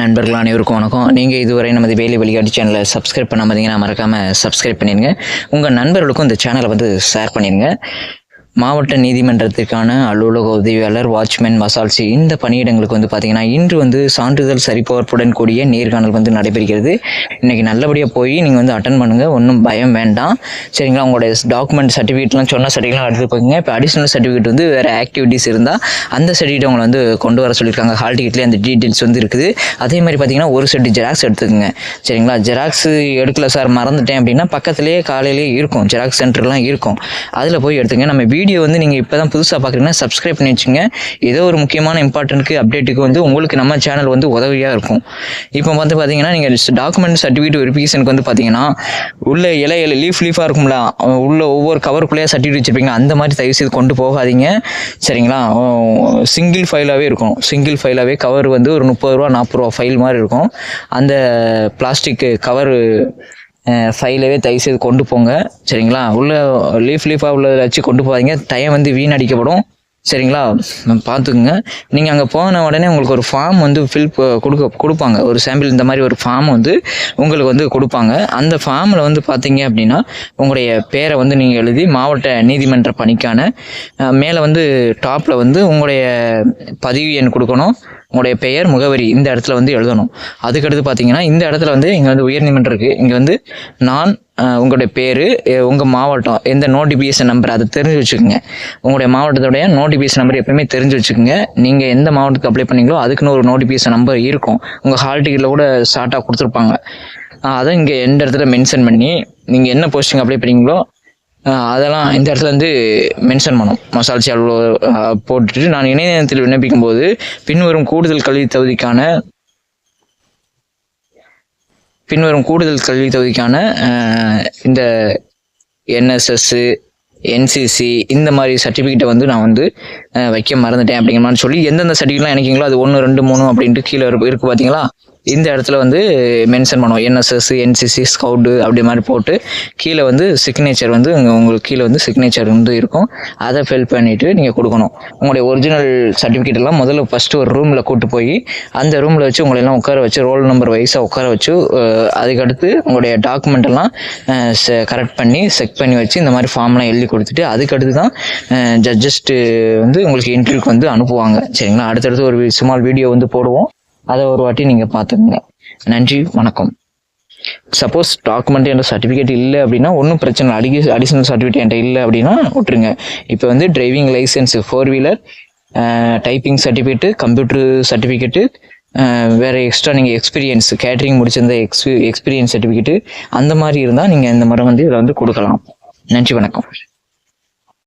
நண்பர்கள் அனைவருக்கும் வணக்கம். நீங்கள் இதுவரை நமது வேலை வழிகாட்டி சேனலை சப்ஸ்கிரைப் பண்ண மறக்காமல் சப்ஸ்கிரைப் பண்ணிடுங்க. உங்கள் நண்பர்களுக்கும் இந்த சேனலை வந்து ஷேர் பண்ணிடுங்க. மாவட்ட நீதிமன்றத்திற்கான அலுவலக உதவியாளர் வாட்ச்மேன் மசால்சி இந்த பணியிடங்களுக்கு வந்து பார்த்தீங்கன்னா இன்று வந்து சான்றிதழ் சரிபார்ப்புடன் கூடிய நேர்காணல் வந்து நடைபெறுகிறது. இன்னைக்கு நல்லபடியாக போய் நீங்கள் வந்து அட்டன் பண்ணுங்கள் ஒன்றும் பயம் வேண்டாம். சரிங்களா? உங்களுடைய டாக்குமெண்ட் சர்டிஃபிகேட்லாம் சொன்ன சர்டிஃபிகேட்லாம் எடுத்து போய்ங்க இப்போ அடிஷ்னல் சர்டிஃபிகேட் வந்து வேறு ஆக்டிவிட்டீஸ் இருந்தால் அந்த சர்டிஃபிகேட் உங்களை வந்து கொண்டு வர சொல்லியிருக்காங்க. ஹால் டிக்கெட்லேயே அந்த டீட்டெயில்ஸ் வந்து இருக்குது. அதே மாதிரி பார்த்தீங்கன்னா ஒரு செட்டு ஜெராக்ஸ் எடுத்துக்கோங்க. சரிங்களா? ஜெராக்ஸ் எடுக்கல சார் மறந்துட்டேன் அப்படின்னா பக்கத்துலேயே காலையிலேயே இருக்கும். ஜெராக்ஸ் சென்டர்லாம் இருக்கும். அதில் போய் எடுத்துங்க நம்ம வீடியோ வந்து நீங்கள் இப்போ தான் புதுசாக பார்க்குறீங்கன்னா சப்ஸ்கிரைப் பண்ணி வச்சுங்க ஏதோ ஒரு முக்கியமான இம்பார்ட்டன்ட்க்கு அப்டேட்டுக்கு வந்து உங்களுக்கு நம்ம சேனல் வந்து உதவியாக இருக்கும். இப்போ வந்து பார்த்தீங்கன்னா நீங்கள் டாக்குமெண்ட் சர்டிஃபிகேட் வெரிஃபிகேஷனுக்கு வந்து பார்த்தீங்கன்னா உள்ள இலை இலை லீஃப் லீஃபாக இருக்கும்ல உள்ள ஒவ்வொரு கவருக்குள்ளேயே சர்டிஃபிகேட் வச்சுருப்பீங்க. அந்த மாதிரி தயவு செய்து கொண்டு போகாதீங்க. சரிங்களா? சிங்கிள் ஃபைலாகவே இருக்கும். சிங்கிள் ஃபைலாகவே கவர் வந்து ஒரு முப்பது ரூபா நாற்பது ரூபா ஃபைல் மாதிரி இருக்கும். அந்த பிளாஸ்டிக் கவர் ஃபைலவே தயவுசெய்து கொண்டு போங்க. சரிங்களா? உள்ளே லீஃப் லீஃபாக உள்ளதை வச்சு கொண்டு போகாதீங்க. டைம் வந்து வீணடிக்கப்படும். சரிங்களா? பார்த்துக்குங்க. நீங்கள் அங்கே போன உடனே உங்களுக்கு ஒரு ஃபார்ம் வந்து ஃபில் கொடுக்க கொடுப்பாங்க. ஒரு சாம்பிள் இந்த மாதிரி ஒரு ஃபார்ம் வந்து உங்களுக்கு வந்து கொடுப்பாங்க. அந்த ஃபார்மில் வந்து பார்த்தீங்க அப்படின்னா உங்களுடைய பேரை வந்து நீங்கள் எழுதி மாவட்ட நீதிமன்ற பணிக்கான மேலே வந்து டாப்பில் வந்து உங்களுடைய பதிவு எண் கொடுக்கணும். உங்களுடைய பெயர் முகவரி இந்த இடத்துல வந்து எழுதணும். அதுக்கடுத்து பார்த்தீங்கன்னா இந்த இடத்துல வந்து இங்கே வந்து உயர்நீதிமன்றம் இருக்குது இங்கே வந்து நான் உங்களுடைய பேர் உங்கள் மாவட்டம் எந்த நோட்டிஃபிகேஷன் நம்பர் அதை தெரிஞ்சு வச்சுக்கோங்க. உங்களுடைய மாவட்டத்துடைய நோட்டிஃபிகேஷன் நம்பர் எப்பயுமே தெரிஞ்சு வச்சுக்கோங்க. நீங்கள் எந்த மாவட்டத்துக்கு அப்ளை பண்ணீங்களோ அதுக்குன்னு ஒரு நோட்டிஃபிகேஷன் நம்பர் இருக்கும். உங்கள் ஹால் டிக்கெட்டில் கூட ஷார்ட்டாக கொடுத்துருப்பாங்க. அதை இங்கே எந்த இடத்துல மென்ஷன் பண்ணி நீங்கள் என்ன போஸ்டிங் அப்ளை பண்ணீங்களோ அதெல்லாம் இந்த இடத்துல வந்து மென்ஷன் பண்ணும். மசால்சி அவ்வளோ போட்டுட்டு நான் இணையதளத்தில் விண்ணப்பிக்கும் போது பின்வரும் கூடுதல் கல்வி தகுதிக்கான பின்வரும் கூடுதல் கல்வி தகுதிக்கான இந்த என்எஸ்எஸ் என்சிசி இந்த மாதிரி சர்டிஃபிகேட்டை வந்து நான் வந்து வைக்க மறந்துட்டேன் அப்படிங்கிற மாதிரி சொல்லி எந்தெந்த சர்டிஃபிகேட்லாம் எனக்குங்களோ அது ஒன்று ரெண்டு மூணு அப்படின்ட்டு கீழே இருக்கு இருக்கு பார்த்தீங்களா இந்த இடத்துல வந்து மென்ஷன் பண்ணுவோம். என்எஸ்எஸ் என்சிசி ஸ்கவுட்டு அப்படி மாதிரி போட்டு கீழே வந்து சிக்னேச்சர் வந்து உங்களுக்கு கீழே வந்து சிக்னேச்சர் வந்து இருக்கும். அதை ஃபில் பண்ணிவிட்டு நீங்கள் கொடுக்கணும். உங்களுடைய ஒரிஜினல் சர்டிஃபிகேட் எல்லாம் முதல்ல ஃபஸ்ட்டு ஒரு ரூமில் கூட்டு போய் அந்த ரூமில் வச்சு உங்களை எல்லாம் உட்கார வச்சு ரோல் நம்பர் வைஸாக உட்கார வச்சு அதுக்கடுத்து உங்களுடைய டாக்குமெண்ட் எல்லாம் கரெக்ட் பண்ணி செக் பண்ணி வச்சு இந்த மாதிரி ஃபார்ம்லாம் எழுதி கொடுத்துட்டு அதுக்கடுத்து தான் ஜட்ஜஸ்ட்டு வந்து உங்களுக்கு இன்டர்வியூக்கு வந்து அனுப்புவாங்க. சரிங்களா? அடுத்தடுத்து ஒரு ஸ்மால் வீடியோ வந்து போடுவோம். அதை ஒரு வாட்டி நீங்கள் பார்த்துக்கங்க. நன்றி வணக்கம். சப்போஸ் டாக்குமெண்ட் என்ற சர்டிஃபிகேட் இல்லை அப்படின்னா ஒன்றும் பிரச்சனை இல்லை. அடிக்க அடிஷனல் சர்டிஃபிகேட் என்கிட்ட இல்லை அப்படின்னா விட்டுருங்க. இப்போ வந்து driving licence four wheeler typing certificate computer certificate வேறு எக்ஸ்ட்ரா நீங்கள் எக்ஸ்பீரியன்ஸ் கேட்ரிங் முடிச்சிருந்த எக்ஸ்பீ எக்ஸ்பீரியன்ஸ் சர்டிஃபிகேட்டு அந்த மாதிரி இருந்தால் நீங்கள் இந்த மரம் வந்து இதில் வந்து கொடுக்கலாம். நன்றி வணக்கம்.